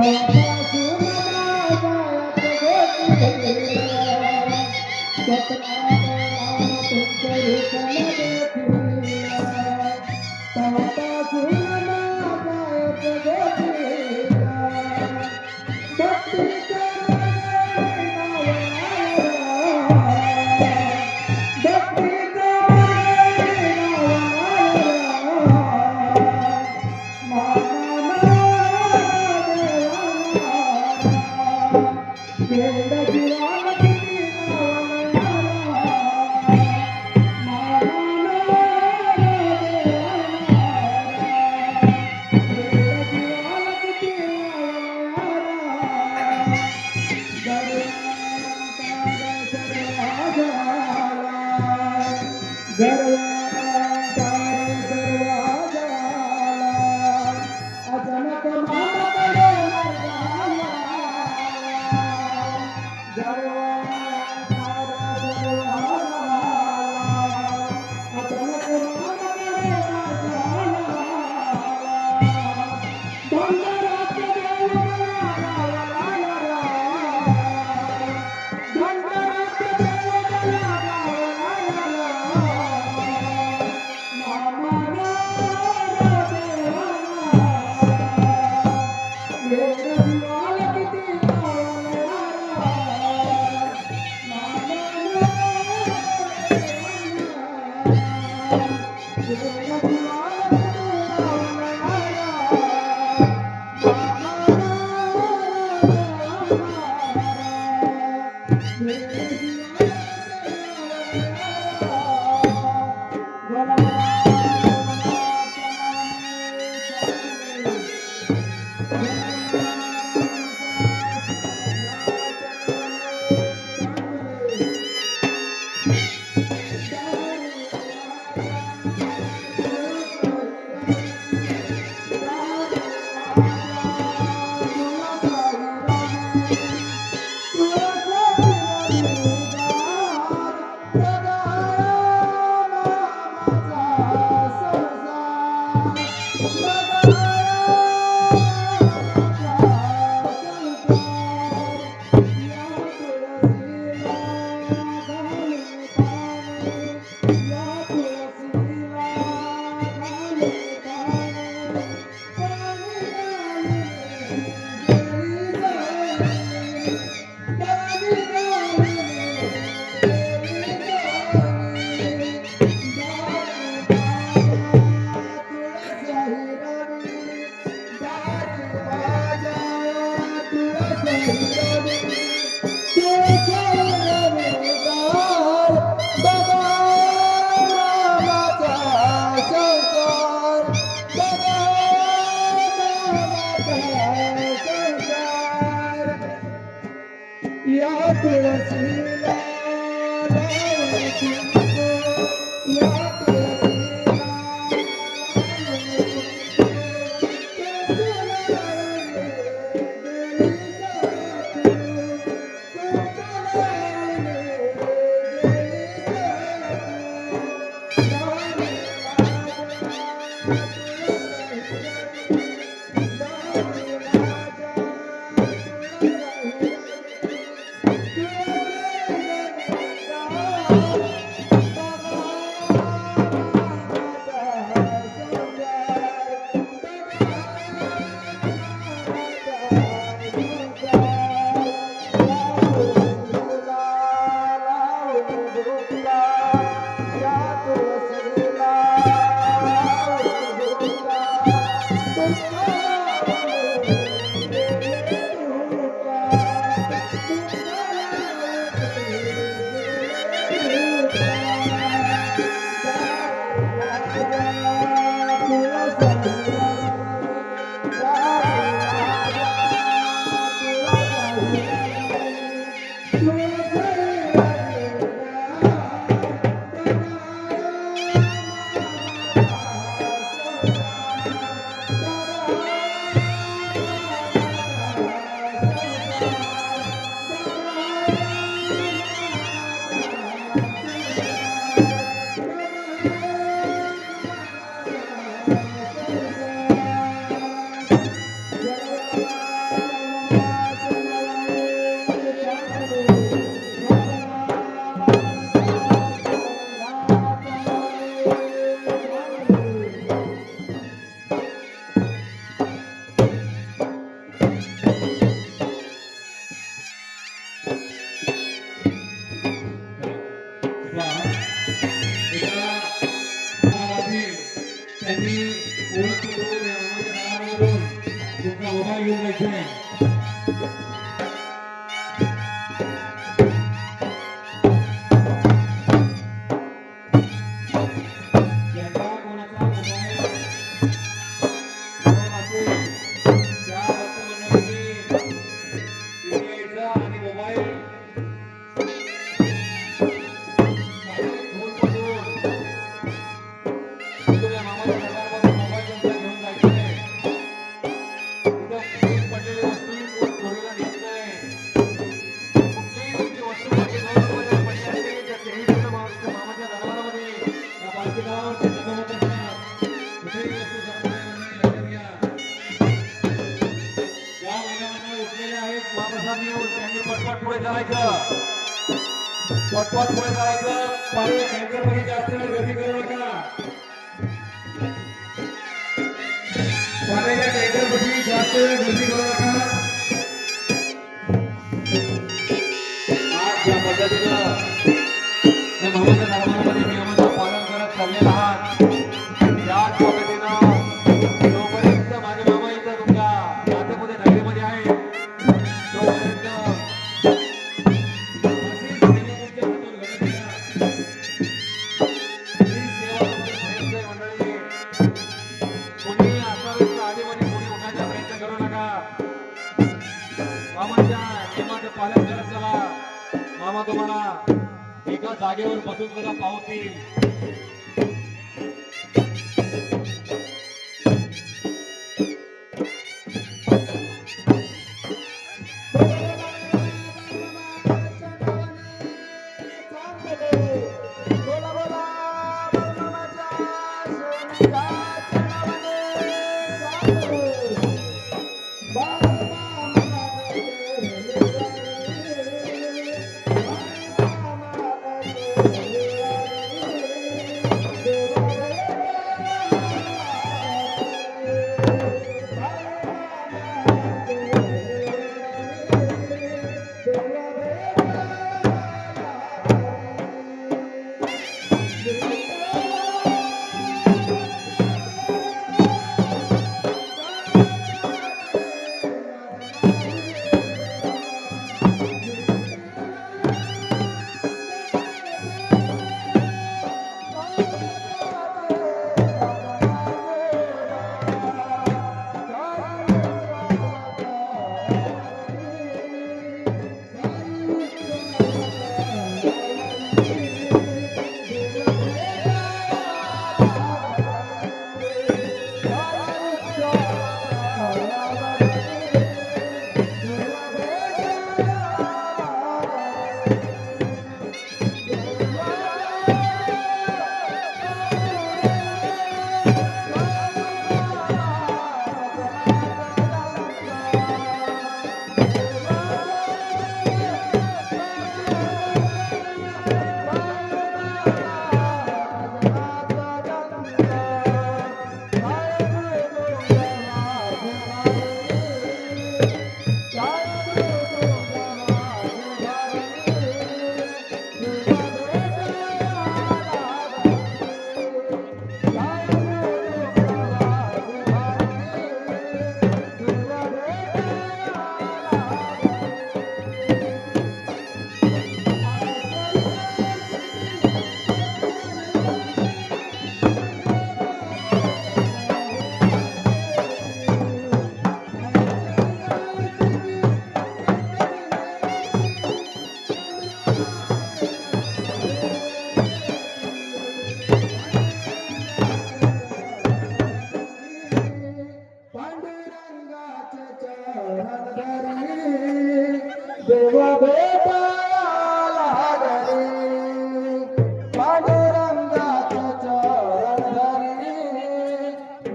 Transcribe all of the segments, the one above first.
Thank you. Yeah. anything. Pot पुढे जायचं. पाणी अँकरमध्ये जास्त वेळ करू नका. पाण्याच्या टँकरमध्ये जास्त वेळ तुम्हाला एका जागेवर बसून सुद्धा पावतील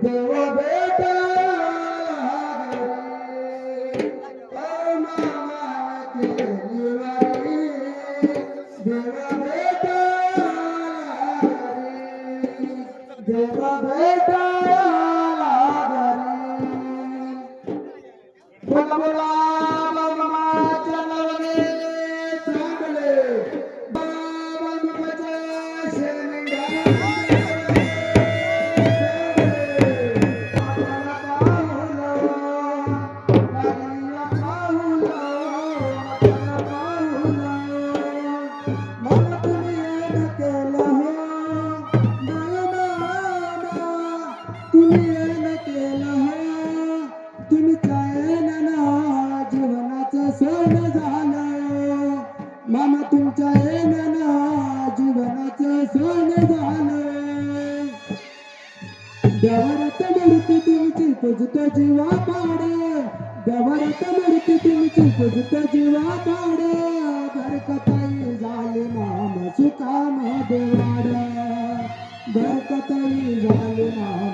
দেওয়া देवरत मूर्ती तुमची पूजतो जीवा पाडे. देवरत मूर्ती तुमची पूजतो जीवा पाडे. घरकताई झाली नाम सुकाम देवाड. घरकताई झाली नाम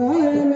Ai,